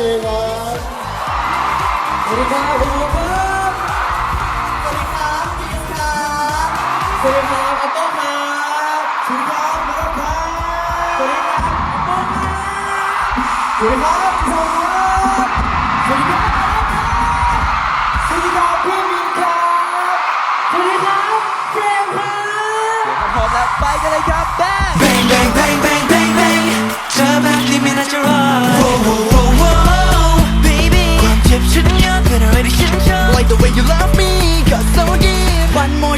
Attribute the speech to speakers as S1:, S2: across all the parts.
S1: เจครับ
S2: สวัสดีครับคุณหมอครับ
S3: สวัสดีครับพีสครับ
S2: สวัสดีครับอัปโต้ครับ
S3: สวัสดีครับพีสครับ
S2: สวัสดีครับอัปโต้ครับ
S3: สวัสดีครับพีสครับสวัสดีครับสวัสดีครับพี่มินครับ
S2: สวัสดีครับเฟรมครับ
S3: พร้อมแล้วไปกันเลยครับ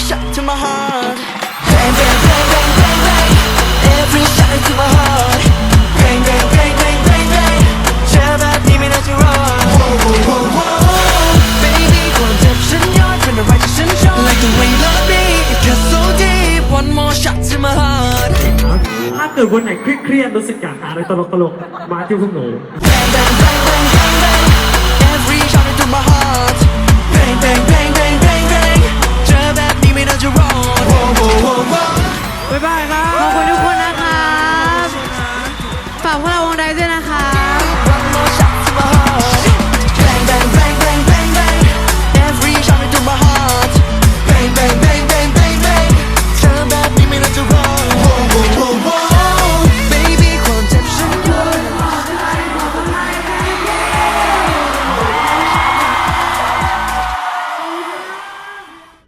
S3: deep
S4: One more shot to my heart Bang bang bang bang bang bang Every shot to my heart Bang bang bang bang bang bang เธอแบบนี้ไม่น่าจะรอด Wow wow wow wow baby ความเจ็บฉันเยอะเกินอะไรที่ฉันชอบ Like the way you love me it got so deep One more shot to my heart
S2: ถ้าเกิดวันไหนเครียดๆรู้สึกอยากหาอะไรตลกๆ มาที่พวกหนู
S4: bang bang bang บ๊ายบายครับ ขอบคุณทุกคนนะครั
S2: บ ฝากพวกเราวงไดด้วย